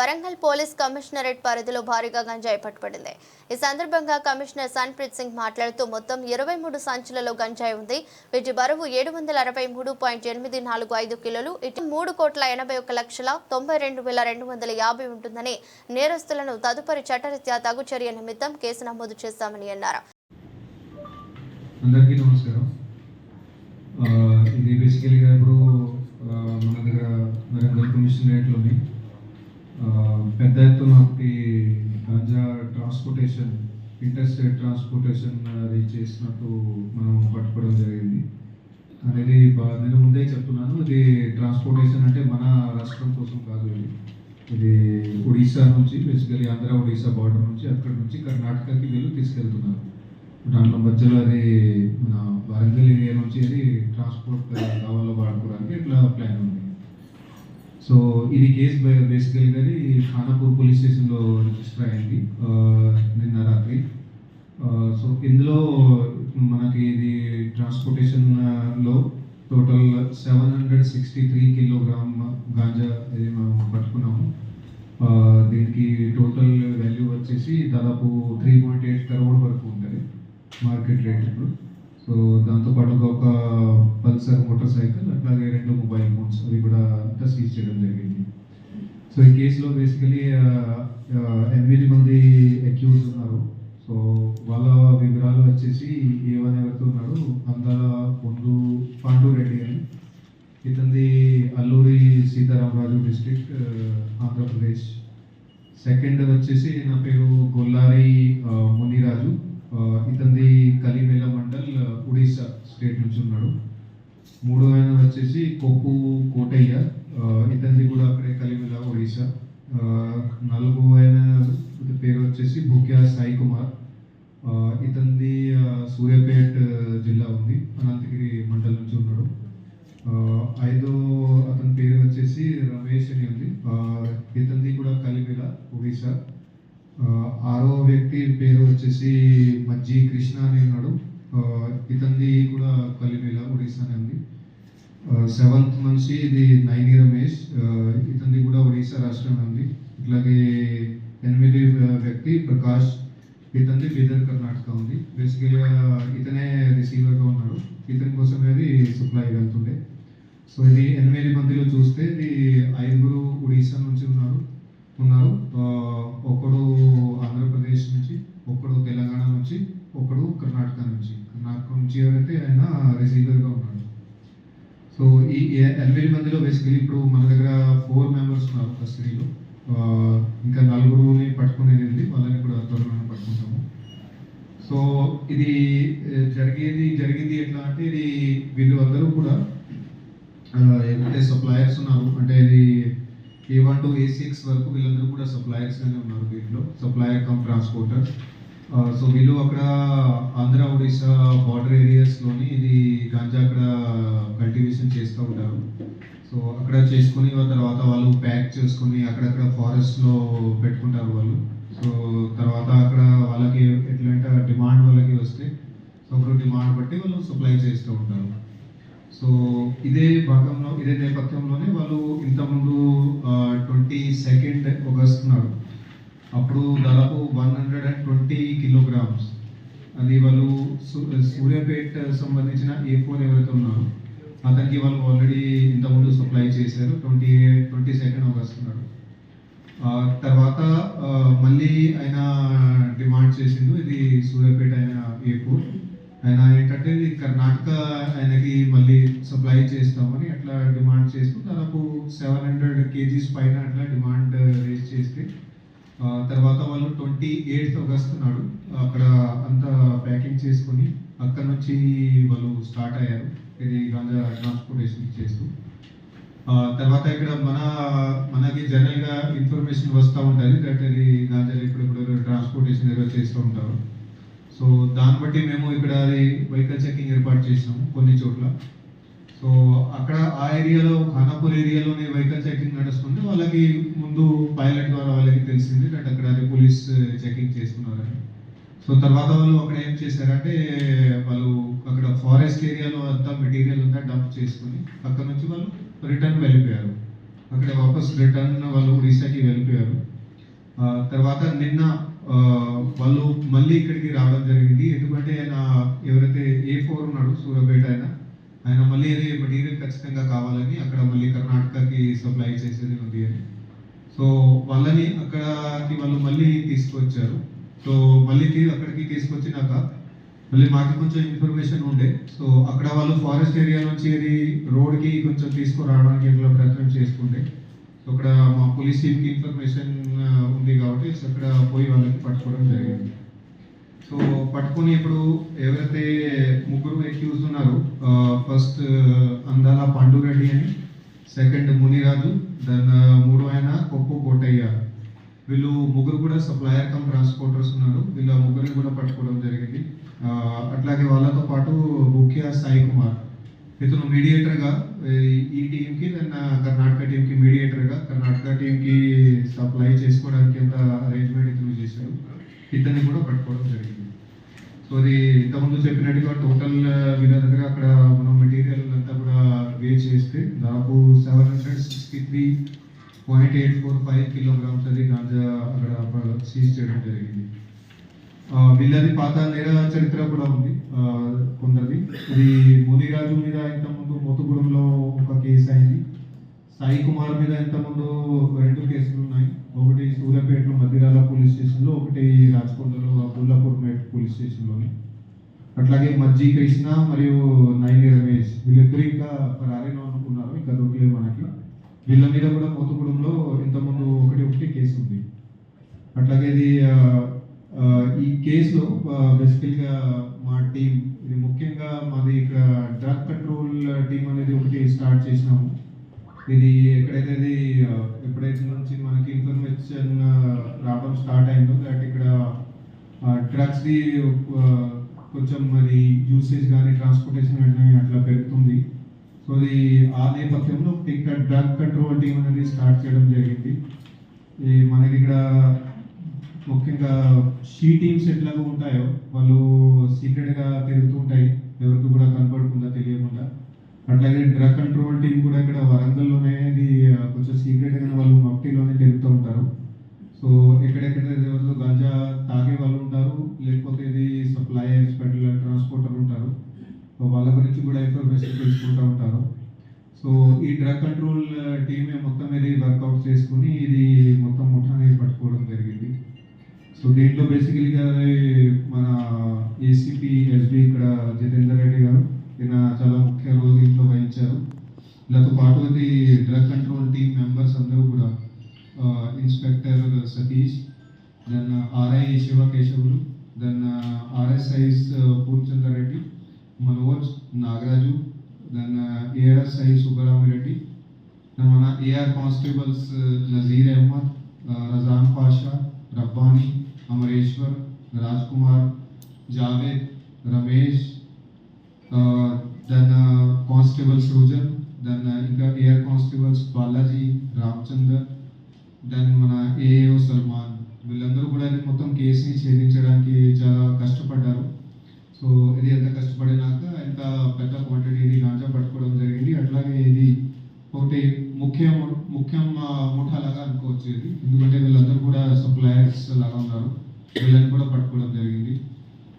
Warangal police commissionerate పరిధిలో భారీగా గంజాయి పట్టుబడింది. ఈ సందర్భంగా కమిషనర్ సన్ప్రీత్ సింగ్ మాట్లాడుతూ మొత్తం ఇరవై మూడు సంచులలో గంజాయి ఉంది. వీటి బరువు ఏడు వందల అరవై మూడు పాయింట్ ఎనిమిది నాలుగు ఐదు కిలోలు ఇటు మూడు కోట్ల ఎనభై ఒక లక్షల తొంభై రెండు వేల రెండు వందల యాభై ఉంటుందని నేరస్తులను తదుపరి చట్టరీత్యా తగు చర్య నిమిత్తం కేసు నమోదు చేస్తామని అన్నారు. అందరికీ నమస్కారం. ఇది ఇప్పుడు మన దగ్గర వరంగల్ కమిషనరేట్లోని పెద్ద ఎత్తున ఒకటి ganja transportation inter state transportation అది చేసినట్టు మనం పట్టుకోవడం జరిగింది. అనేది నేను ముందే చెప్తున్నాను ఇది ట్రాన్స్పోర్టేషన్ అంటే మన రాష్ట్రం కోసం కాదు ఇది. ఇది ఒడిశా నుంచి బేసికలీ ఆంధ్ర ఒడిశా బార్డర్ నుంచి అక్కడ నుంచి కర్ణాటకకి వీళ్ళు తీసుకెళ్తున్నారు. దాంట్లో మధ్యలో అది మన వరంగల్ ఏరియా నుంచి అది ట్రాన్స్పోర్ట్ కావాలో వాడుకోవడానికి ఇట్లా ప్లాన్ ఉంది. సో ఇది కేసు బేసికల్గా ఖానాపూర్ పోలీస్ స్టేషన్లో రిజిస్టర్ అయింది నిన్న రాత్రి. సో ఇందులో మనకి ఇది ట్రాన్స్పోర్టేషన్లో total seven hundred sixty three kilogram ganja ఇది మనం పట్టుకున్నాము. దీనికి టోటల్ వాల్యూ వచ్చేసి దాదాపు త్రీ పాయింట్ ఎయిట్ కరోడ్ వరకు ఉంటుంది మార్కెట్ రేట్ ఇప్పుడు. సో దాంతోపాటు ఒక పల్సర్ మోటార్ సైకిల్ అట్లాగే రెండు మొబైల్ ఫోన్స్ అవి కూడా అంతా సీజ్ చేయడం జరిగింది. సో ఈ కేసులో బేసికలీ ఎనిమిది మంది అక్యూజ్ ఉన్నారు. సో వాళ్ళ వివరాలు వచ్చేసి ఏమని ఎవరితో ఉన్నాడు అందాల పొందు పాండు రెడ్డి అని. ఇతనిది అల్లూరి సీతారామరాజు డిస్ట్రిక్ట్ ఆంధ్రప్రదేశ్. సెకండ్ వచ్చేసి నా పేరు గొల్లారి మునిరాజు. ఇతనిది కలిమేల మండల్ ఒడిశా స్టేట్ నుంచి ఉన్నాడు. మూడో ఆయన వచ్చేసి కొప్పు కోటయ్య. ఇతంది ఇతనిది కూడా అక్కడే కలిమేల ఒడిశా. నాలుగో ఆయన పేరు వచ్చేసి భూక్యా సాయి కుమార్. ఆ, ఇతనిది సూర్యాపేట్ జిల్లా ఉంది. అనంతగిరి మండల్ నుంచి ఉన్నాడు. ఐదో అతని పేరు వచ్చేసి రమేష్ అని ఉంది. ఆ, ఇతనిది కూడా కలిమేల ఒడిశా. ఆరో వ్యక్తి పేరు వచ్చేసి మజ్జి కృష్ణ అని ఉన్నాడు. ఇతంది కూడా కలిమిల ఒడిశా అని ఉంది సెవెంత్ మనిషి ఇది నైని రమేష్. ఆ, కూడా ఒడిశా రాష్ట్రం ఉంది. ఇట్లాగే ఎనిమిది వ్యక్తి ప్రకాష్ ఇతనిది బీదర్ కర్ణాటక ఉంది. బేసికల్గా ఇతనే రిసీవర్గా ఉన్నాడు. ఇతని కోసమే అది సప్లై వెళ్తుండే. సో ఇది ఎనిమిది మందిలో చూస్తే ఇది ఐదుగురు ఒడిశా నుంచి ఉన్నారు. ఉన్నారు. ఒకడు ఆంధ్రప్రదేశ్ నుంచి ఒకడు తెలంగాణ నుంచి ఒకడు కర్ణాటక నుంచి. కర్ణాటక నుంచి ఎవరైతే ఆయన రిసీవర్గా ఉన్నాడు. సో ఈ ఎనిమిది మందిలో బేసికలీ ఇప్పుడు మన దగ్గర ఫోర్ మెంబర్స్ ఉన్నారు కస్టడీలో ఇంకా నలుగురుని పట్టుకునేది ఉంది. వాళ్ళని కూడా త్వరలోనే పట్టుకుంటాము. సో ఇది జరిగేది జరిగింది ఎట్లా అంటే ఇది వీళ్ళు అందరూ కూడా ఏదైతే suppliers A one to A six వరకు వీళ్ళందరూ కూడా సప్లయర్స్ గానే ఉన్నారు వీటిలో సప్లయర్ కమ్ ట్రాన్స్పోర్టర్ సో వీళ్ళు అక్కడ ఆంధ్ర ఒడిశా బార్డర్ ఏరియాస్లోని ఇది గాంజా అక్కడ కల్టివేషన్ చేస్తూ ఉంటారు. సో అక్కడ చేసుకుని తర్వాత వాళ్ళు ప్యాక్ చేసుకుని అక్కడక్కడ ఫారెస్ట్లో పెట్టుకుంటారు వాళ్ళు. సో తర్వాత అక్కడ వాళ్ళకి ఎట్లంటే డిమాండ్ వాళ్ళకి వస్తే సో అప్పుడు డిమాండ్ బట్టి వాళ్ళు సప్లై చేస్తూ ఉంటారు. సో ఇదే భాగంలో ఇదే నేపథ్యంలోనే వాళ్ళు ఇంతకుముందు ట్వంటీ సెకండ్ ఆగస్ట్ నాడు అప్పుడు దాదాపు one hundred and twenty kilograms. అది వాళ్ళు సూ- సూర్యాపేట్ సంబంధించిన ఏ ఫోర్ ఎవరైతే ఉన్నారో అతనికి వాళ్ళు ఆల్రెడీ ఇంతకుముందు సప్లై చేశారు ట్వంటీ ట్వంటీ సెకండ్ ఆగస్ట్ నాడు తర్వాత మళ్ళీ ఆయన డిమాండ్ చేసిండు ఇది సూర్యాపేట ఆయన ఎయిర్పోర్ట్ ఆయన ఏంటంటే కర్ణాటక ఆయనకి మళ్ళీ సప్లై చేస్తామని అట్లా డిమాండ్ చేస్తూ దాదాపు సెవెన్ హండ్రెడ్ కేజీస్ పైన అట్లా డిమాండ్ రేజ్ చేస్తే తర్వాత వాళ్ళు ట్వంటీ ఎయిత్ ఆగస్ట్ నాడు అక్కడ అంతా ప్యాకింగ్ చేసుకొని అక్కడ నుంచి వాళ్ళు స్టార్ట్ అయ్యారు. ఇది గాంజా ట్రాన్స్పోర్టేషన్ చేస్తూ. తర్వాత ఇక్కడ మన మనకి జనరల్గా ఇన్ఫర్మేషన్ వస్తూ ఉంటుంది దట్ ఇది గాంజా ఇప్పుడు ఇప్పుడు ట్రాన్స్పోర్టేషన్ ఏదో చేస్తూ ఉంటారు. సో దాన్ని బట్టి మేము ఇక్కడ అది వెహికల్ చెకింగ్ ఏర్పాటు చేసినాము కొన్ని చోట్ల. సో అక్కడ ఆ ఏరియాలో ఖానాపూర్ ఏరియాలోనే వెహికల్ చెకింగ్ నడుస్తుంది వాళ్ళకి ముందు పైలట్ ద్వారా వాళ్ళకి తెలిసింది అంటే అక్కడ అది పోలీస్ చెకింగ్ చేస్తున్నారని సో తర్వాత వాళ్ళు అక్కడ ఏం చేశారంటే వాళ్ళు అక్కడ ఫారెస్ట్ ఏరియాలో అంతా మెటీరియల్ అంతా డంప్ చేసుకుని అక్కడ నుంచి వాళ్ళు రిటర్న్ వెళ్ళిపోయారు. అక్కడ వాపస్ రిటర్న్ వాళ్ళు ఒడిశాకి వెళ్ళిపోయారు. తర్వాత నిన్న వాళ్ళు మళ్ళీ ఇక్కడికి రావడం జరిగింది. ఎందుకంటే ఆయన ఎవరైతే ఏ ఫోర్ ఉన్నాడు సూర్యాపేట ఆయన ఆయన మళ్ళీ అది మెటీరియల్ ఖచ్చితంగా కావాలని అక్కడ మళ్ళీ కర్ణాటకకి సప్లై చేసేది ఉంది అని. సో వాళ్ళని అక్కడికి వాళ్ళు మళ్ళీ తీసుకొచ్చారు. సో మళ్ళీ అక్కడికి తీసుకొచ్చినాక మళ్ళీ మాకు కొంచెం ఇన్ఫర్మేషన్ ఉండే. సో అక్కడ వాళ్ళు ఫారెస్ట్ ఏరియా నుంచి అది రోడ్కి కొంచెం తీసుకురావడానికి ఇట్లా ప్రయత్నం చేసుకుంటే అక్కడ మా పోలీస్ టీమ్కి ఇన్ఫర్మేషన్ ఉంది కాబట్టి అక్కడ పోయి వాళ్ళకి పట్టుకోవడం జరిగింది. సో పట్టుకుని ఇప్పుడు ఎవరైతే ముగ్గురు అక్యూజ్ ఉన్నారు ఫస్ట్ అందాల పాండురెడ్డి అని సెకండ్ మునిరాజు దాని మూడో ఆయన కొప్పు కోటయ్య. వీళ్ళు ముగ్గురు కూడా సప్లయర్ కమ్ ట్రాన్స్పోర్టర్స్ ఉన్నారు. వీళ్ళ ముగ్గురిని కూడా పట్టుకోవడం జరిగింది. అట్లాగే వాళ్ళతో పాటు ముఖ్య సాయి కుమార్. ఇతను మీడియేటర్గా ఈ టీంకి దెన్ కర్ణాటక టీంకి మీడియేటర్గా కర్ణాటక టీంకి సప్లై చేసుకోవడానికి ఎంత అరేంజ్మెంట్ ఇతను చేశారు ఇతన్ని కూడా పట్టుకోవడం జరిగింది. సో అది ఇంతకుముందు చెప్పినట్టుగా టోటల్ వీళ్ళ దగ్గర అక్కడ మనం మెటీరియల్ అంతా కూడా వే చేస్తే దాదాపు seven hundred sixty three point eight four five kilograms అది గాంజా అక్కడ సీజ్ చేయడం జరిగింది. వీళ్ళది పాత నేర చరిత్ర కూడా ఉంది కొందరిది. ఇది మునిరాజు మీద ఇంతకుముందు మోతుగూడెంలో ఒక కేసు అయింది. సాయి కుమార్ మీద ఇంతకుముందు రెండు కేసులు ఉన్నాయి. ఒకటి సూర్యాపేటలో మధ్యరాల పోలీస్ స్టేషన్లో ఒకటి రాజకొండలో బుల్లాపూర్ మేట్ పోలీస్ స్టేషన్లోని. అట్లాగే మజ్జి కృష్ణ మరియు నైని రమేష్ వీళ్ళిద్దరూ ఇంకా రారీలో అనుకున్నారు ఇంకా దొరకలేదు మనకి వీళ్ళ మీద కూడా మోతుగూడెంలో ఇంతకుముందు ఒకటి ఒకటి కేసు ఉంది. అట్లాగే ఇది కేసులో బేసికల్గా మా టీం ఇది ముఖ్యంగా మాది ఇక్కడ డ్రగ్ కంట్రోల్ టీం అనేది ఒకటి స్టార్ట్ చేసినాము. ఇది ఎక్కడైతే అది ఎప్పుడైతే నుంచి మనకి ఇన్ఫర్మేషన్ రావడం స్టార్ట్ అయిందో దట్ ఇక్కడ డ్రగ్స్ది కొంచెం మరి యూసేజ్ కానీ ట్రాన్స్పోర్టేషన్ కానీ అట్లా పెరుగుతుంది. సో అది ఆ నేపథ్యంలో ఇక్కడ డ్రగ్ కంట్రోల్ టీం అనేది స్టార్ట్ చేయడం జరిగింది. మనకి ఇక్కడ ముఖ్యంగా షీ టీమ్స్ ఎట్లాగో ఉంటాయో వాళ్ళు సీక్రెట్గా తిరుగుతూ ఉంటాయి. ఎవరికి కూడా కనపడకుండా తెలియకుండా. అట్లాగే డ్రగ్ కంట్రోల్ టీం కూడా ఇక్కడ వరంగల్లోనే ఇది కొంచెం సీక్రెట్గా వాళ్ళు మఫ్టీలోనే తిరుగుతూ ఉంటారు. సో ఎక్కడెక్కడ ఎవరితో గాంజా తాగే వాళ్ళు ఉంటారు లేకపోతే ఇది సప్లయర్స్ పెట్రోల్ ట్రాన్స్పోర్టర్ ఉంటారు. వాళ్ళ గురించి కూడా ఇన్ఫర్మేషన్ తెలుసుకుంటూ ఉంటారు. సో ఈ డ్రగ్ కంట్రోల్ టీమే మొత్తం ఇది వర్కౌట్ చేసుకుని ఇది మొత్తం ముఠాని పట్టుకోవడం జరిగింది. సో దీంట్లో బేసికలీగా మన ఏసీపీ ఎస్బి ఇక్కడ జితేందర్ రెడ్డి గారు ఈయన చాలా ముఖ్య రోల్ దీంట్లో వహించారు. వీళ్ళతో పాటు ఇది డ్రగ్ కంట్రోల్ టీమ్ మెంబర్స్ అందరూ కూడా inspector Satish then RI Shiva Keshavulu then RSIs Purchander Reddy Manoj Nagaraju then ARSI Subbaramireddy మన AR constables Nazeer Ahmed Razan Pasha Rabbani Amareshwar Raj Kumar Javed Ramesh then constable Sujan then ఇంకా air constables Balaji Ramachander then మన AAO Salman. వీళ్ళందరూ కూడా మొత్తం కేసుని ఛేదించడానికి చాలా కష్టపడ్డారు. So ఇది ఎంత కష్టపడినాక ఎంత పెద్ద క్వాంటిటీ ఇది గాంజా పట్టుకోవడం జరిగింది. అట్లాగే ఇది ఒకటి ముఖ్య ముఖ్యం ముఠా లాగా అనుకోవచ్చు ఇది. ఎందుకంటే వీళ్ళందరూ కూడా సప్లయర్స్ లాగా వీళ్ళని కూడా పట్టుకోవడం జరిగింది.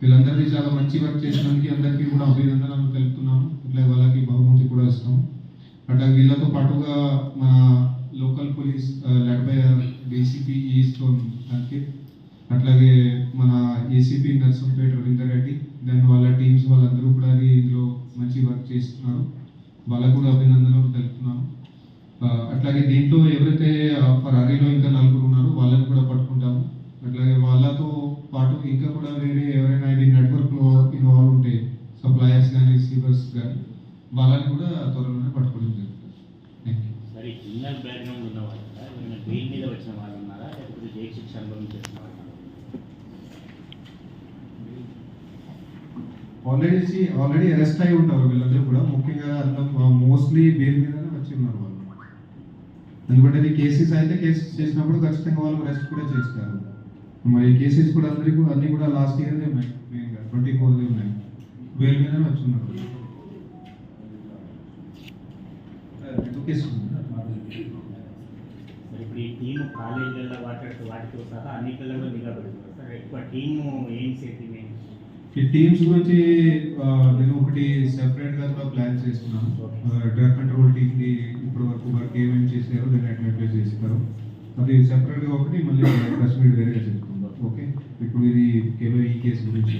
వీళ్ళందరినీ చాలా మంచి వర్క్ చేసినందుకు అందరికీ కూడా అభినందనలు తెలుపుతున్నాము. ఇట్లా వాళ్ళకి బహుమతి కూడా ఇస్తాం. అట్లా వీళ్ళతో పాటుగా మన local police led by DCP east Ankit అట్లాగే మన ఏసీపీ నర్సంపేట రవీందర్ రెడ్డి వాళ్ళ టీమ్స్ వాళ్ళందరూ కూడా ఇందులో మంచి వర్క్ చేస్తున్నారు. వాళ్ళకు కూడా అభినందనలు తెలుపుతున్నాను అట్లాగే దీంట్లో ఎవరైతే ఫర్ ఫరారీలో ఇంకా నలుగురు ఉన్నారో వాళ్ళని కూడా పట్టుకుంటాము. అట్లాగే వాళ్ళతో పాటు ఇంకా కూడా వేరే ఎవరైనా ఇది నెట్వర్క్లో ఇన్వాల్వ్ ఉంటే సప్లయర్స్ కానీ రిసీవర్స్ కానీ వాళ్ళని కూడా త్వరలోనే పట్టుకోవడం జరుగుతుంది. థ్యాంక్ యూ సరే క్రిమినల్ బ్యాక్గ్రౌండ్ ఉన్న వాళ్ళు కదా ఏమైనా బెయిల్ మీద వచ్చిన వాళ్ళు ఉన్నారా? లేకపోతే జైలు శిక్ష అనుభవించేసిన వాళ్ళు ఉన్నారా? ఆల్రెడీ ఆల్రెడీ అరెస్ట్ అయి ఉంటారు వీళ్ళందరూ కూడా. ముఖ్యంగా అందులో మోస్ట్లీ బెయిల్ మీదనే వచ్చి ఉన్నారు వాళ్ళు. ఎందుకంటే ఇది కేసెస్ అయితే కేసెస్ చేసినప్పుడు ఖచ్చితంగా వాళ్ళు అరెస్ట్ కూడా చేస్తారు. మరి కేసెస్ కూడా అందరికీ కూడా అన్ని కూడా లాస్ట్ ఇయర్దే ఉన్నాయి మెయిన్గా ట్వంటీ ఫోర్దే ఉన్నాయి బెయిల్ మీదనే వచ్చి ఉన్నారు రెండు కేసులు ఉన్నాయి. సార్ ఇప్పుడు ఈ టీము కాలేజీలలో వాటి వాటితో సహా అన్నిటిలో కూడా నిఘా పెడుతున్నారు సార్ ఎక్కువ టీము ఏం సేఫ్టీ మెయిన్ ఈ టీమ్స్ గురించి ఆ, నేను ఒకటి సెపరేట్గా కూడా ప్లాన్ చేస్తున్నాను డ్రగ్ కంట్రోల్ టీమ్ ది ఇప్పటి వరకు వర్క్ ఏమేమి చేశారో దాన్ని ఎట్లా అప్లై చేస్తారు అది సెపరేట్గా ఒకటి మళ్ళీ కశ్మీర్ వేరే చేసుకుందాం. ఓకే ఇప్పుడు ఇది కేవలం ఈ కేసు గురించి